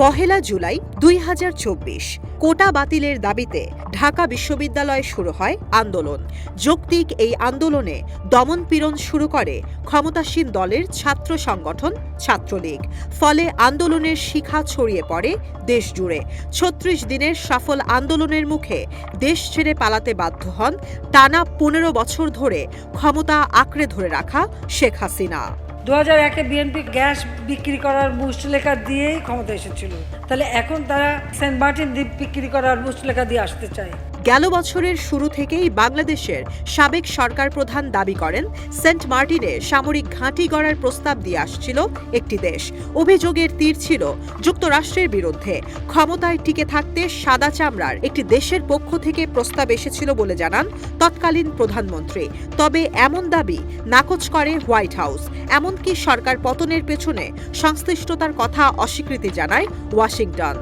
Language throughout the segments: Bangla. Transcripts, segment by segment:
পহেলা জুলাই দুই হাজার চব্বিশ, কোটা বাতিলের দাবিতে ঢাকা বিশ্ববিদ্যালয়ে শুরু হয় আন্দোলন। যৌক্তিক এই আন্দোলনে দমন পীড়ন শুরু করে ক্ষমতাসীন দলের ছাত্র সংগঠন ছাত্রলীগ। ফলে আন্দোলনের শিখা ছড়িয়ে পড়ে দেশ জুড়ে ছত্রিশ দিনের সফল আন্দোলনের মুখে দেশ ছেড়ে পালাতে বাধ্য হন টানা পনেরো বছর ধরে ক্ষমতা আঁকড়ে ধরে রাখা শেখ হাসিনা। দু হাজার একে বিএনপি গ্যাস বিক্রি করার মুচলেখা দিয়েই ক্ষমতা এসেছিল। তাহলে এখন তারা সেন্ট মার্টিন দ্বীপ বিক্রি করার মুচলেখা দিয়ে আসতে চায়। গেল বছরের শুরু থেকেই বাংলাদেশের সাবেক সরকার প্রধান দাবি করেন, সেন্ট মার্টিনে সামরিক ঘাঁটি গড়ার প্রস্তাব দিয়ে আসছিল একটি দেশ। অভিযোগের তীর ছিল যুক্তরাষ্ট্রের বিরুদ্ধে। ক্ষমতায় টিকে থাকতে সাদা চামড়ার একটি দেশের পক্ষ থেকে প্রস্তাব এসেছিল বলে জানান তৎকালীন প্রধানমন্ত্রী। তবে এমন দাবি নাকচ করে হোয়াইট হাউস। এমনকি সরকার পতনের পেছনে সংশ্লিষ্টতার কথা অস্বীকৃতি জানায় ওয়াশিংটন।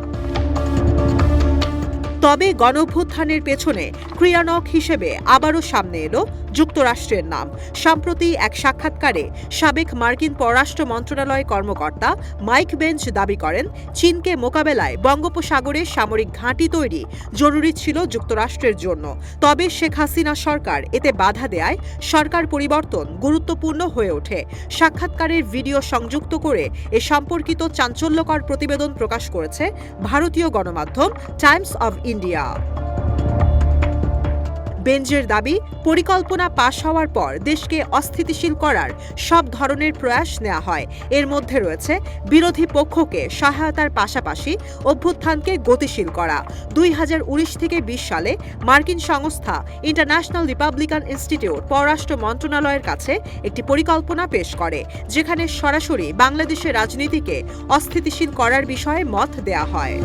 তবে গণভ্যুত্থানের পেছনে ক্রিয়ানক হিসেবে আবারও সামনে এলো যুক্তরাষ্ট্রের নাম। সম্প্রতি এক সাক্ষাৎকারে সাবেক মার্কিন পররাষ্ট্র মন্ত্রণালয় কর্মকর্তা মাইক বেঞ্চ দাবি করেন, চীনকে মোকাবেলায় বঙ্গোপসাগরে সামরিক ঘাঁটি তৈরি জরুরি ছিল যুক্তরাষ্ট্রের জন্য। তবে শেখ হাসিনা সরকার এতে বাধা দেয় সরকার পরিবর্তন গুরুত্বপূর্ণ হয়ে ওঠে। সাক্ষাৎকারের ভিডিও সংযুক্ত করে এ সম্পর্কিত চাঞ্চল্যকর প্রতিবেদন প্রকাশ করেছে ভারতীয় গণমাধ্যম টাইমস অব ইন্ডিয়া। বেঞ্জের দাবি, পরিকল্পনা পাশ হওয়ার পর দেশকে অস্থিতিশীল করার সব ধরনের প্রয়াস নেওয়া হয়। এর মধ্যে রয়েছে বিরোধী পক্ষকে সহায়তার পাশাপাশি অভ্যুত্থানকে গতিশীল করা। দুই হাজার উনিশ থেকে বিশ সালে মার্কিন সংস্থা ইন্টারন্যাশনাল রিপাবলিকান ইনস্টিটিউট পররাষ্ট্র মন্ত্রণালয়ের কাছে একটি পরিকল্পনা পেশ করে, যেখানে সরাসরি বাংলাদেশের রাজনীতিকে অস্থিতিশীল করার বিষয়ে মত দেয়া হয়।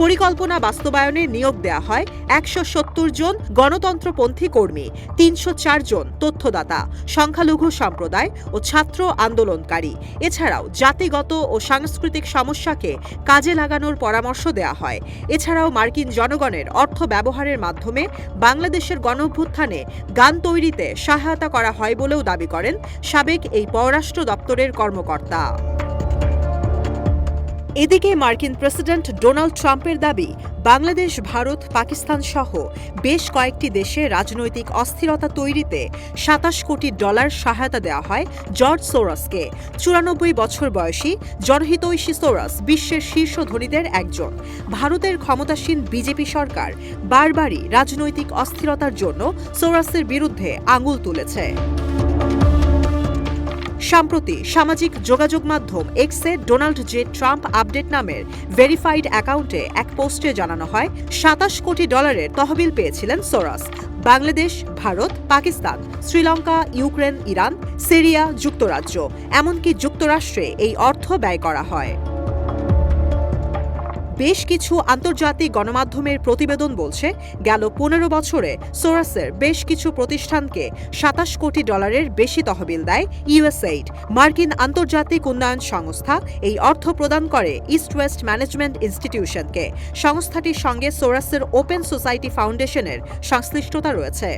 পরিকল্পনা বাস্তবায়নে নিয়োগ দেওয়া হয় একশো সত্তর জন গণতন্ত্রপন্থী কর্মী, তিনশো চার জন তথ্যদাতা, সংখ্যালঘু সম্প্রদায় ও ছাত্র আন্দোলনকারী। এছাড়াও জাতিগত ও সাংস্কৃতিক সমস্যাকে কাজে লাগানোর পরামর্শ দেওয়া হয়। এছাড়াও মার্কিন জনগণের অর্থ ব্যবহারের মাধ্যমে বাংলাদেশের গণভ্যুত্থানে গান তৈরিতে সহায়তা করা হয় বলেও দাবি করেন সাবেক এই পররাষ্ট্র দপ্তরের কর্মকর্তা। এদিকে মার্কিন প্রেসিডেন্ট ডোনাল্ড ট্রাম্পের দাবি, বাংলাদেশ, ভারত, পাকিস্তান সহ বেশ কয়েকটি দেশে রাজনৈতিক অস্থিরতা তৈরিতে সাতাশ কোটি ডলার সহায়তা দেওয়া হয় জর্জ সোরাসকে। চুরানব্বই বছর বয়সী জনহিতৈষী সোরাস বিশ্বের শীর্ষ ধনীদের একজন। ভারতের ক্ষমতাসীন বিজেপি সরকার বারবারই রাজনৈতিক অস্থিরতার জন্য সোরাসের বিরুদ্ধে আঙুল তুলেছে। সম্প্রতি সামাজিক যোগাযোগ মাধ্যম এক্সে ডোনাল্ড জে ট্রাম্প আপডেট নামের ভেরিফাইড অ্যাকাউন্টে এক পোস্টে জানানো হয়, সাতাশ কোটি ডলারের তহবিল পেয়েছিলেন Soros. Bangladesh, Bharat, Pakistan, Sri Lanka, Ukraine, Iran, Syria, যুক্তরাজ্য। এমনকি যুক্তরাষ্ট্রে এই অর্থ ব্যয় করা হয়। বেশ কিছু আন্তর্জাতিক গণমাধ্যমের প্রতিবেদন বলছে, গেল পনেরো বছরে সোরাসের বেশ কিছু প্রতিষ্ঠানকে সাতাশ কোটি ডলারের বেশি তহবিল দেয় ইউএসএইড। মার্কিন আন্তর্জাতিক উন্নয়ন সংস্থা এই অর্থ প্রদান করে ইস্ট ওয়েস্ট ম্যানেজমেন্ট ইনস্টিটিউশনকে। সংস্থাটির সঙ্গে সোরাসের ওপেন সোসাইটি ফাউন্ডেশনের সংশ্লিষ্টতা রয়েছে।